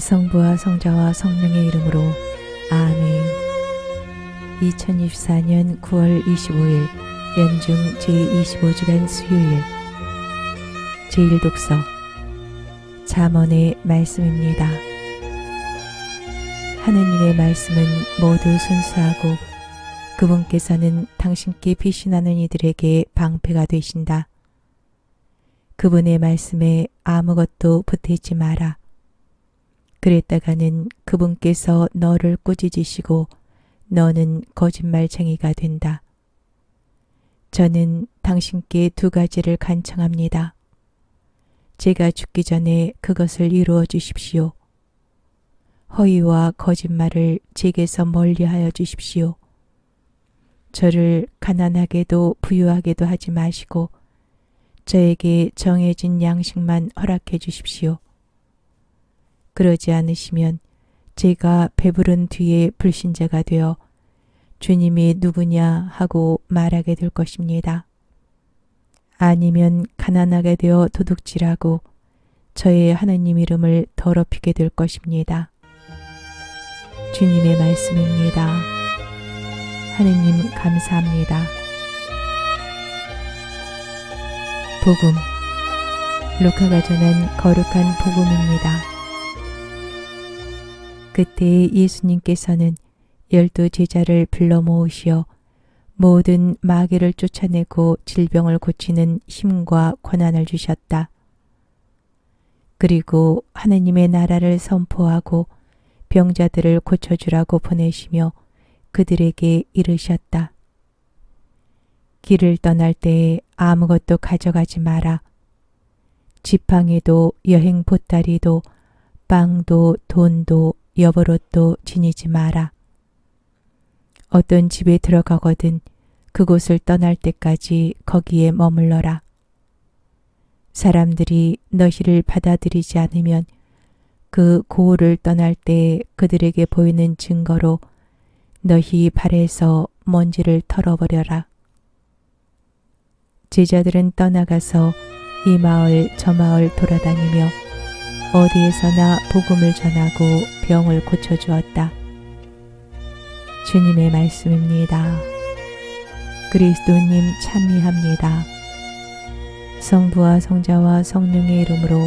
성부와 성자와 성령의 이름으로 아멘. 2024년 9월 25일 연중 제25주간 수요일 제1독서 잠언의 말씀입니다. 하느님의 말씀은 모두 순수하고 그분께서는 당신께 피신하는 이들에게 방패가 되신다. 그분의 말씀에 아무것도 보태지 마라. 그랬다가는 그분께서 너를 꾸짖으시고 너는 거짓말쟁이가 된다. 저는 당신께 두 가지를 간청합니다. 제가 죽기 전에 그것을 이루어 주십시오. 허위와 거짓말을 제게서 멀리 하여 주십시오. 저를 가난하게도 부유하게도 하지 마시고 저에게 정해진 양식만 허락해 주십시오. 그러지 않으시면 제가 배부른 뒤에 불신자가 되어 주님이 누구냐 하고 말하게 될 것입니다. 아니면 가난하게 되어 도둑질하고 저의 하느님 이름을 더럽히게 될 것입니다. 주님의 말씀입니다. 하느님 감사합니다. 복음 루카가 전한 거룩한 복음입니다. 그때 예수님께서는 열두 제자를 불러 모으시어 모든 마귀를 쫓아내고 질병을 고치는 힘과 권한을 주셨다. 그리고 하느님의 나라를 선포하고 병자들을 고쳐주라고 보내시며 그들에게 이르셨다. 길을 떠날 때에 아무것도 가져가지 마라. 지팡이도 여행 보따리도 빵도 돈도 여벌옷도 지니지 마라. 어떤 집에 들어가거든 그곳을 떠날 때까지 거기에 머물러라. 사람들이 너희를 받아들이지 않으면 그 고을을 떠날 때 그들에게 보이는 증거로 너희 발에서 먼지를 털어버려라. 제자들은 떠나가서 이 마을 저 마을 돌아다니며 어디에서나 복음을 전하고 병을 고쳐주었다. 주님의 말씀입니다. 그리스도님 찬미합니다. 성부와 성자와 성령의 이름으로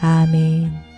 아멘.